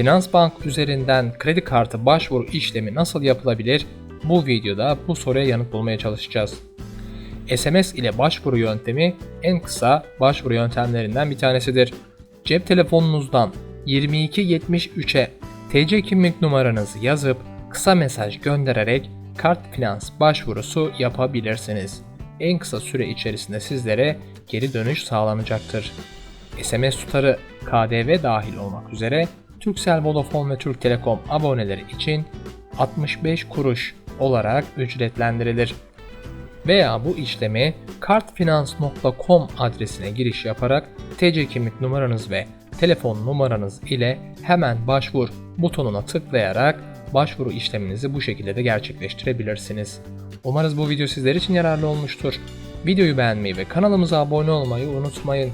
Finansbank üzerinden kredi kartı başvuru işlemi nasıl yapılabilir? Bu videoda bu soruya yanıt bulmaya çalışacağız. SMS ile başvuru yöntemi en kısa başvuru yöntemlerinden bir tanesidir. Cep telefonunuzdan 2273'e TC kimlik numaranızı yazıp kısa mesaj göndererek kart finans başvurusu yapabilirsiniz. En kısa süre içerisinde sizlere geri dönüş sağlanacaktır. SMS tutarı KDV dahil olmak üzere Turkcell, Vodafone ve Türk Telekom aboneleri için 65 kuruş olarak ücretlendirilir veya bu işlemi kartfinans.com adresine giriş yaparak TC kimlik numaranız ve telefon numaranız ile hemen başvur butonuna tıklayarak başvuru işleminizi bu şekilde de gerçekleştirebilirsiniz. Umarız bu video sizler için yararlı olmuştur. Videoyu beğenmeyi ve kanalımıza abone olmayı unutmayın.